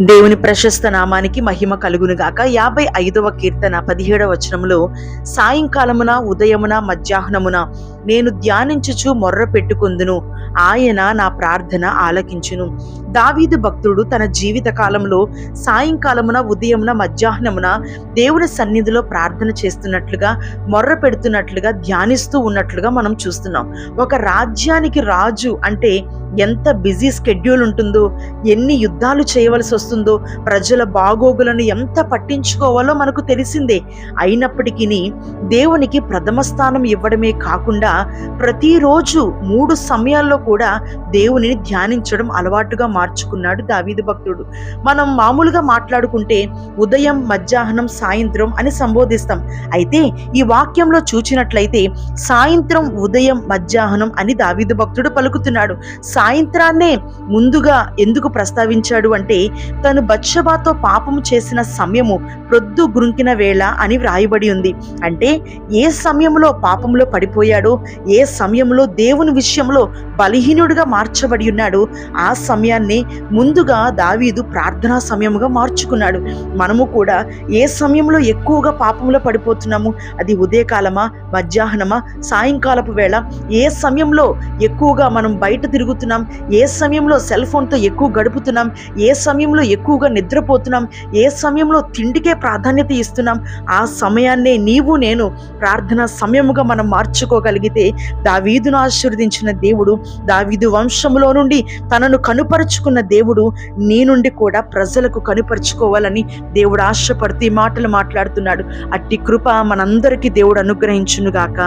దేవుని ప్రశస్త నామానికి మహిమ కలుగునుగాక. యాభై ఐదవ కీర్తన పదిహేడవ వచనములో సాయంకాలమున ఉదయమున మధ్యాహ్నమున నేను ధ్యానించుచు మొర్ర పెట్టుకుందును. ఆయన నా ప్రార్థన ఆలకించును. దావీదు భక్తుడు తన జీవిత కాలంలో సాయంకాలమున ఉదయమున మధ్యాహ్నమున దేవుని సన్నిధిలో ప్రార్థన చేస్తున్నట్లుగా మొర్ర పెడుతున్నట్లుగా ధ్యానిస్తూ ఉన్నట్లుగా మనం చూస్తున్నాం. ఒక రాజ్యానికి రాజు అంటే ఎంత బిజీ స్కెడ్యూల్ ఉంటుందో ఎన్ని యుద్ధాలు చేయవలసి వస్తుందో ప్రజల బాగోగులను ఎంత పట్టించుకోవాలో మనకు తెలిసిందే. అయినప్పటికీ దేవునికి ప్రథమ స్థానం ఇవ్వడమే కాకుండా ప్రతిరోజు మూడు సమయాల్లో కూడా దేవునిని ధ్యానించడం అలవాటుగా మార్చుకున్నాడు దావీదు భక్తుడు. మనం మామూలుగా మాట్లాడుకుంటే ఉదయం మధ్యాహ్నం సాయంత్రం అని సంబోధిస్తాం. అయితే ఈ వాక్యంలో చూచినట్లయితే సాయంత్రం ఉదయం మధ్యాహ్నం అని దావీదు భక్తుడు పలుకుతున్నాడు. సా సాయంత్రాన్నే ముందుగా ఎందుకు ప్రస్తావించాడు అంటే తను బత్షబాతో పాపము చేసిన సమయము ప్రొద్దు గురుంకిన వేళ అని వ్రాయబడి ఉంది. అంటే ఏ సమయంలో పాపంలో పడిపోయాడో ఏ సమయంలో దేవుని విషయంలో బలహీనుడిగా మార్చబడి ఉన్నాడో ఆ సమయాన్ని ముందుగా దావీదు ప్రార్థనా సమయముగా మార్చుకున్నాడు. మనము కూడా ఏ సమయంలో ఎక్కువగా పాపంలో పడిపోతున్నాము? అది ఉదయకాలమా మధ్యాహ్నమా సాయంకాలపు వేళ? ఏ సమయంలో ఎక్కువగా మనం బయట తిరుగుతున్నాం ఏ సమయంలో సెల్ ఫోన్తో ఎక్కువ గడుపుతున్నాం? ఏ సమయంలో ఎక్కువగా నిద్రపోతున్నాం? ఏ సమయంలో తిండికే ప్రాధాన్యత ఇస్తున్నాం? ఆ సమయాన్నే నీవు నేను ప్రార్థన సమయముగా మనం మార్చుకోగలిగితే దావీదును ఆశీర్వదించిన దేవుడు దావీదు వంశములో నుండి తనను కనుపరుచుకున్న దేవుడు నీ నుండి కూడా ప్రజలకు కనుపరుచుకోవాలని దేవుడు ఆశపడుతూ ఈ మాటలు మాట్లాడుతున్నాడు. అట్టి కృప మనందరికీ దేవుడు అనుగ్రహించునుగాక.